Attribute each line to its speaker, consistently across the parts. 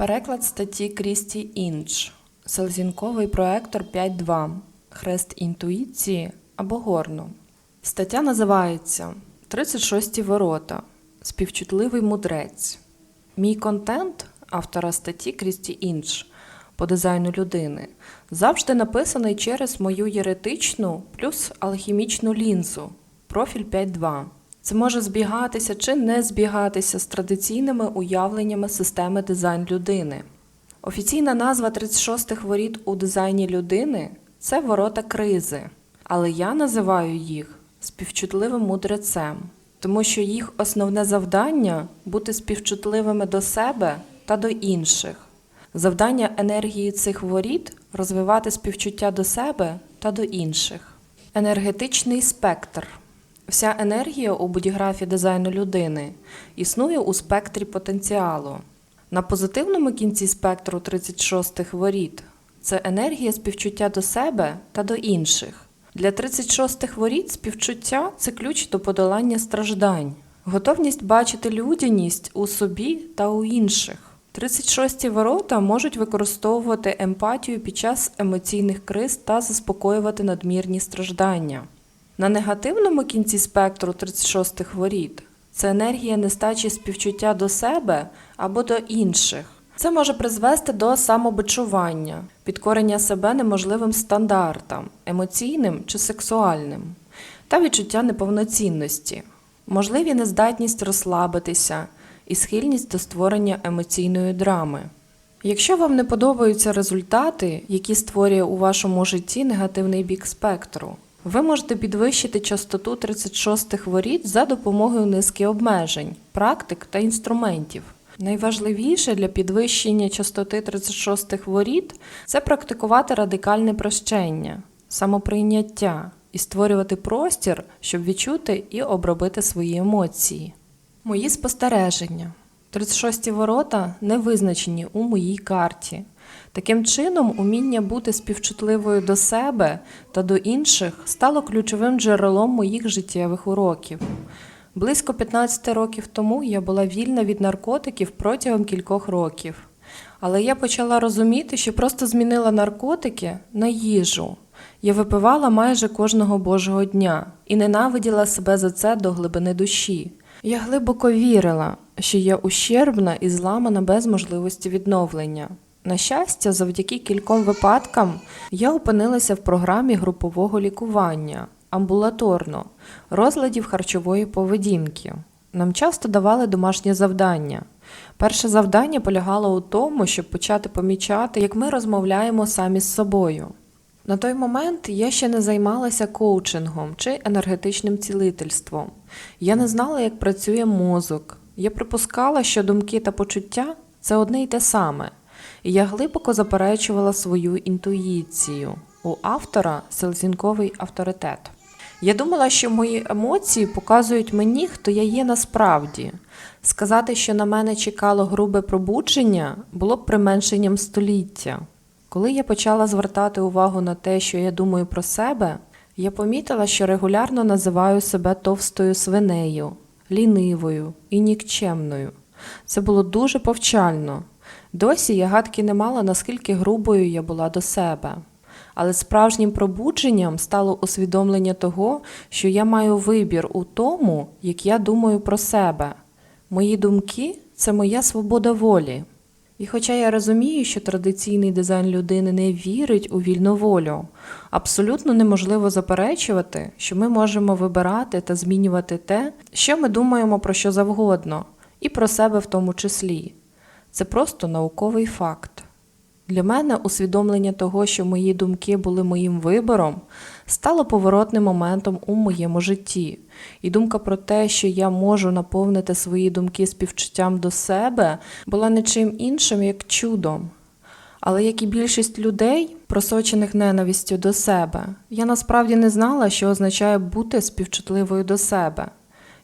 Speaker 1: Переклад статті Крісті Інч. Селзінковий проектор 5.2. Хрест інтуїції або горно. Стаття називається 36 ворота. Співчутливий мудрець. Мій контент автора статті Крісті Інч по дизайну людини завжди написаний через мою єретичну плюс алхімічну лінзу профіль 5.2. Це може збігатися чи не збігатися з традиційними уявленнями системи дизайн людини. Офіційна назва 36-х воріт у дизайні людини це ворота кризи, але я називаю їх співчутливим мудрецем, тому що їх основне завдання бути співчутливими до себе та до інших. Завдання енергії цих воріт розвивати співчуття до себе та до інших. Енергетичний спектр. Вся енергія у будіграфі дизайну людини існує у спектрі потенціалу. На позитивному кінці спектру 36-х воріт це енергія співчуття до себе та до інших. Для 36-х воріт співчуття це ключ до подолання страждань, готовність бачити людяність у собі та у інших. 36-ті ворота можуть використовувати емпатію під час емоційних криз та заспокоювати надмірні страждання. На негативному кінці спектру 36-х воріт це енергія нестачі співчуття до себе або до інших. Це може призвести до самобичування, підкорення себе неможливим стандартам, емоційним чи сексуальним, та відчуття неповноцінності, можливі нездатність розслабитися і схильність до створення емоційної драми. Якщо вам не подобаються результати, які створює у вашому житті негативний бік спектру, ви можете підвищити частоту 36-х воріт за допомогою низки обмежень, практик та інструментів. Найважливіше для підвищення частоти 36-х воріт це практикувати радикальне прощення, самоприйняття і створювати простір, щоб відчути і обробити свої емоції. Мої спостереження. 36-ті ворота не визначені у моїй карті. Таким чином, уміння бути співчутливою до себе та до інших стало ключовим джерелом моїх життєвих уроків. Близько 15 років тому я була вільна від наркотиків протягом кількох років. Але я почала розуміти, що просто змінила наркотики на їжу. Я випивала майже кожного божого дня і ненавиділа себе за це до глибини душі. Я глибоко вірила, що я ущербна і зламана без можливості відновлення. На щастя, завдяки кільком випадкам я опинилася в програмі групового лікування амбулаторно, розладів харчової поведінки. Нам часто давали домашнє завдання. Перше завдання полягало у тому, щоб почати помічати, як ми розмовляємо самі з собою. На той момент я ще не займалася коучингом чи енергетичним цілительством. Я не знала, як працює мозок. Я припускала, що думки та почуття це одне й те саме, і я глибоко заперечувала свою інтуїцію. У автора селзінковий авторитет. Я думала, що мої емоції показують мені, хто я є насправді. Сказати, що на мене чекало грубе пробудження, було б применшенням століття. Коли я почала звертати увагу на те, що я думаю про себе, я помітила, що регулярно називаю себе товстою свинею, лінивою і нікчемною. Це було дуже повчально. Досі я гадки не мала, наскільки грубою я була до себе. Але справжнім пробудженням стало усвідомлення того, що я маю вибір у тому, як я думаю про себе. Мої думки це моя свобода волі. І хоча я розумію, що традиційний дизайн людини не вірить у вільну волю, абсолютно неможливо заперечувати, що ми можемо вибирати та змінювати те, що ми думаємо про що завгодно, і про себе в тому числі. Це просто науковий факт. Для мене усвідомлення того, що мої думки були моїм вибором, стало поворотним моментом у моєму житті. І думка про те, що я можу наповнити свої думки співчуттям до себе, була не чим іншим, як чудом. Але як і більшість людей, просочених ненавистю до себе, я насправді не знала, що означає бути співчутливою до себе.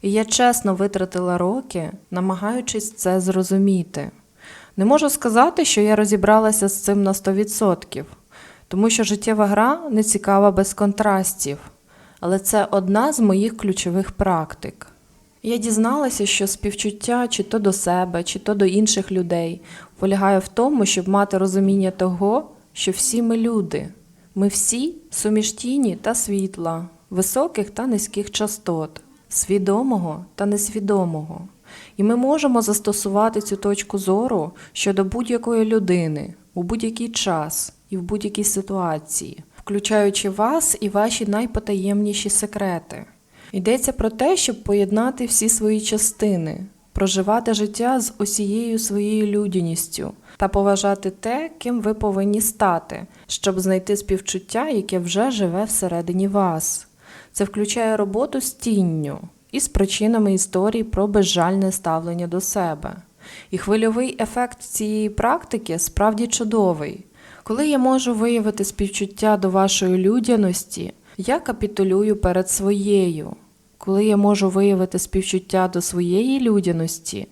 Speaker 1: І я чесно витратила роки, намагаючись це зрозуміти. Не можу сказати, що я розібралася з цим на 100%, тому що життєва гра не цікава без контрастів, але це одна з моїх ключових практик. Я дізналася, що співчуття чи то до себе, чи то до інших людей полягає в тому, щоб мати розуміння того, що всі ми люди. Ми всі суміш тіні та світла, високих та низьких частот, свідомого та несвідомого. І ми можемо застосувати цю точку зору щодо будь-якої людини у будь-який час і в будь-якій ситуації, включаючи вас і ваші найпотаємніші секрети. Йдеться про те, щоб поєднати всі свої частини, проживати життя з усією своєю людяністю та поважати те, ким ви повинні стати, щоб знайти співчуття, яке вже живе всередині вас. Це включає роботу з тінню і з причинами історії про безжальне ставлення до себе. І хвильовий ефект цієї практики справді чудовий. Коли я можу виявити співчуття до вашої людяності, я капітулюю перед своєю. Коли я можу виявити співчуття до своєї людяності,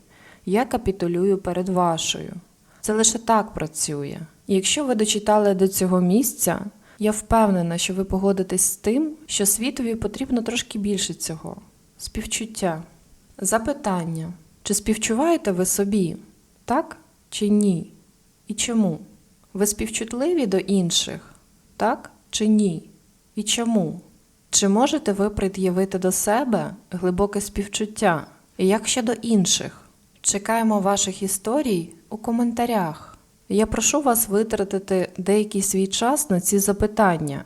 Speaker 1: я капітулюю перед вашою. Це лише так працює. І якщо ви дочитали до цього місця, я впевнена, що ви погодитесь з тим, що світові потрібно трошки більше цього співчуття. Запитання: чи співчуваєте ви собі? Так чи ні? І чому? Ви співчутливі до інших? Так чи ні? І чому? Чи можете ви пред'явити до себе глибоке співчуття? І як щодо інших? Чекаємо ваших історій у коментарях. Я прошу вас витратити деякий свій час на ці запитання.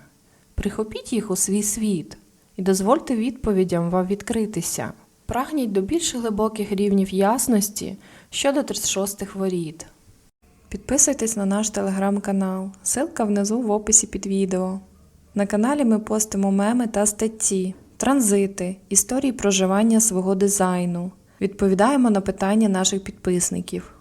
Speaker 1: Прихопіть їх у свій світ і дозвольте відповідям вам відкритися. Прагніть до більш глибоких рівнів ясності щодо 36-х воріт. Підписуйтесь на наш телеграм-канал, ссылка внизу в описі під відео. На каналі ми постимо меми та статті, транзити, історії проживання свого дизайну. Відповідаємо на питання наших підписників.